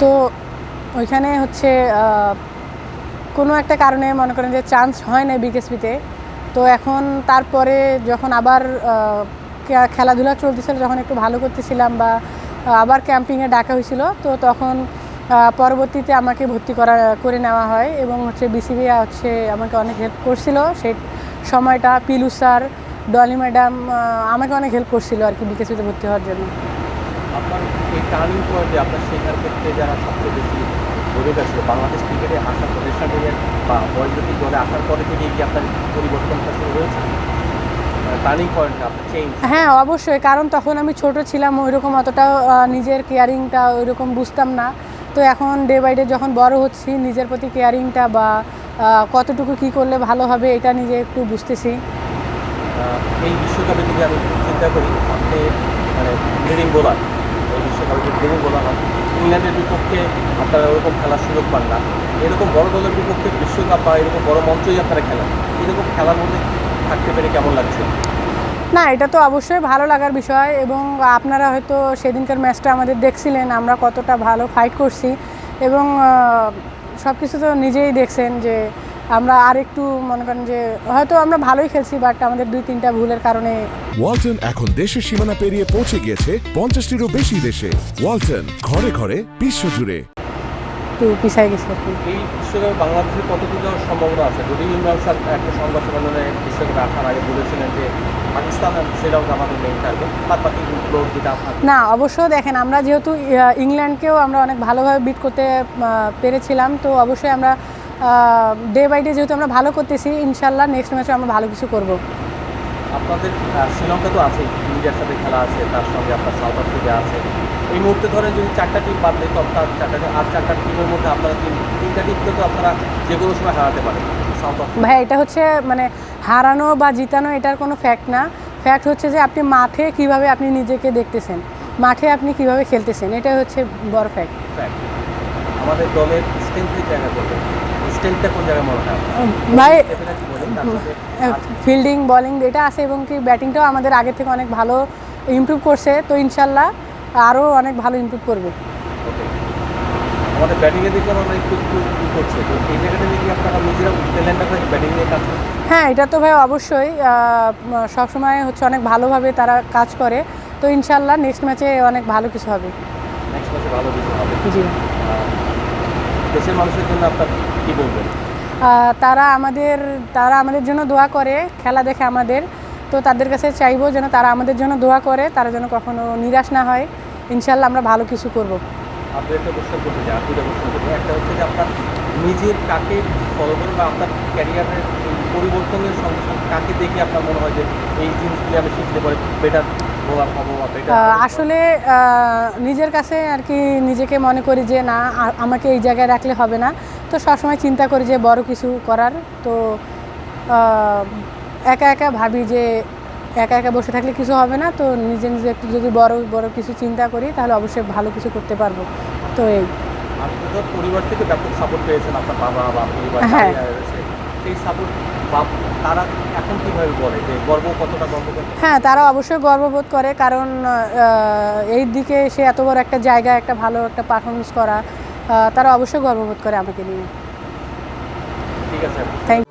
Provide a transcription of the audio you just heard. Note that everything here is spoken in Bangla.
তো ওইখানে হচ্ছে কোনো একটা কারণে মনে করেন যে চান্স হয় না বিকেএসপিতে। তো এখন তারপরে যখন আবার খেলাধুলা চলতেছিল, যখন একটু ভালো করতেছিলাম বা আবার ক্যাম্পিংয়ে ডাকা হয়েছিল, তো তখন পরবর্তীতে আমাকে ভর্তি করা, করে নেওয়া হয় এবং হচ্ছে বিসিবি হচ্ছে আমাকে অনেক হেল্প করছিল। সেই সময়টা পিলু স্যার, ডলি ম্যাডাম আমাকে অনেক হেল্প করছিল আর কি বিকেএসপিতে ভর্তি হওয়ার জন্য। এই টার্নিং পয়েন্টে আপনার শেখার ক্ষেত্রে যারা সবচেয়ে বেশি ভূমিকা ছিল বাংলাদেশ ক্রিকেটে আসার প্রতিষ্ঠা থেকে বা বয়সভিত্তিক দলে আসার পরে থেকে কি আপনার পরিবর্তনটা শুরু হয়েছে? হ্যাঁ অবশ্যই। কারণ তখন আমি ছোট ছিলাম ওইরকম অতটা নিজের কেয়ারিংটা ওইরকম বুঝতাম না। তো এখন ডে বাই ডে যখন বড় হচ্ছি নিজের প্রতি কেয়ারিংটা বা কতটুকু কি করলে ভালো হবে এটা নিজে একটু বুঝতেছি। এই বিশ্বকাপে যদি আমি চিন্তা করি আপনি মানে লিডিং বোলার যদি লিডিং বোলার হন ইংল্যান্ডের বিপক্ষে আপনারা ওরকম খেলার সুযোগ পান না। এরকম বড় দলের বিপক্ষে বিশ্বকাপ বা এরকম বড় মঞ্চই আপনারা খেলেন। এরকম খেলার মধ্যে থাকতে পেরে কেমন লাগছে? না, এটা তো অবশ্যই ভালো লাগার বিষয় এবং আপনারা হয়তো সেদিনকার ম্যাচটা আমাদের দেখছিলেন, আমরা কতটা ভালো ফাইট করছি এবং সব কিছু তো নিজেই দেখছেন যে আমরা আর একটু মনে করেন যে হয়তো আমরা ভালোই খেলছি বাট আমাদের দুই তিনটা ভুলের কারণে ওয়ালটন এখন দেশের সীমানা পেরিয়ে পৌঁছে গিয়েছে পঞ্চাশটিরও বেশি দেশে। ওয়ালটন ঘরে ঘরে বিশ্বজুড়ে। একটু পিছিয়ে গেছি আর কি। এই বিশ্বকাপে বাংলাদেশের কতটুকু যাওয়ার সম্ভাবনা আছে? যদি ইমরান স্যার একটা সংবাদ সম্মেলনে বিশ্বকাপে আসার আগে বলেছিলেন যে পাকিস্তান সেটাও আমাদের মেইন বাদ বাকি যেটা না অবশ্য দেখেন আমরা যেহেতু ইংল্যান্ডকেও আমরা অনেক ভালোভাবে বিট করতে পেরেছিলাম তো অবশ্যই আমরা ডে বাই ডে যেহেতু আমরা ভালো করতেছি ইনশাল্লাহ নেক্সট ম্যাচে আমরা ভালো কিছু করব। আপনাদের শ্রীলঙ্কা তো আছে ইন্ডিয়ার সাথে খেলা আছে তার সঙ্গে আপনার সাউথ আফ্রিকা আছে। এই মুহূর্তে ধরেন যদি চারটা টিম বাদ দেয় তো আপনার চারটা আর চারটা টিমের মধ্যে আপনারা তিন তিনটা টিমকে তো আপনারা যে কোনো সময় হারাতে পারেন ভাই এটা হচ্ছে মানে হারানো বা জিতানো এটার কোনো ফ্যাক্ট না। ফ্যাক্ট হচ্ছে যে আপনি মাঠে কীভাবে আপনি নিজেকে দেখতেছেন মাঠে আপনি কীভাবে খেলতেছেন এটাই হচ্ছে বড় ফ্যাক্ট। আমাদের দলের স্ট্রেংথের জায়গা করবে। স্ট্রেংথটা কোন জায়গায় মনে হয় ভাই ফিল্ডিং বলিং এটা আছে এবং কি ব্যাটিংটাও আমাদের আগে থেকে অনেক ভালো ইমপ্রুভ করছে তো ইনশাল্লাহ আরও অনেক ভালো ইমপ্রুভ করবে। আমাদের ব্যাটিংয়ে দেখলাম আমরা একটু একটু করছে। তো এই জায়গাটা নিয়ে আপনারা নিজেরা ট্যালেন্টটা করে ব্যাটিং নিয়ে কাজ হ্যাঁ এটা তো ভাই অবশ্যই সবসময় হচ্ছে অনেক ভালোভাবে তারা কাজ করে তো ইনশাল্লাহ নেক্সট ম্যাচে অনেক ভালো কিছু হবে। নেক্সট ম্যাচে ভালো কিছু হবে। জি। দেশের মানুষের জন্য আপনার কী বলবেন? তারা আমাদের তারা আমাদের জন্য দোয়া করে খেলা দেখে আমাদের। তো তাদের কাছে চাইব যেন তারা আমাদের জন্য দোয়া করে তারা যেন কখনো নিরাশ না হয়। ইনশাল্লাহ আমরা ভালো কিছু করব। আপনি একটা কোশ্চেন করতে চাই আর দুটা কোশ্চেন করতে একটা হচ্ছে যে আপনার নিজের কাকে ফলো বা আপনার ক্যারিয়ারের পরিবর্তনের সঙ্গে সঙ্গে কাকে দেখে আপনার মনে হয় যে এই জিনিসগুলি আমি শিখতে পারি বেটার আসলে নিজের কাছে আর কি নিজেকে মনে করি যে না আমাকে এই জায়গায় রাখলে হবে না। তো সবসময় চিন্তা করি যে বড় কিছু করার। তো একা একা ভাবি যে একা একা বসে থাকলে কিছু হবে না। তো নিজে নিজে একটু যদি বড় বড় কিছু চিন্তা করি তাহলে অবশ্যই ভালো কিছু করতে পারব। তো এই। পরিবার থেকে ব্যাপক সাপোর্ট পেয়েছেন আপনার বাবা বা পরিবার হ্যাঁ। সেই সাপোর্ট তারা এখন কীভাবে বলে যে গর্ব কতটা গর্ব হ্যাঁ তারা অবশ্যই গর্ববোধ করে কারণ এই দিকে সে এত বড় একটা জায়গা একটা ভালো একটা পারফরমেন্স করা তারা অবশ্যই গর্ববোধ করে আমাকে নিয়ে। ঠিক আছে। থ্যাংক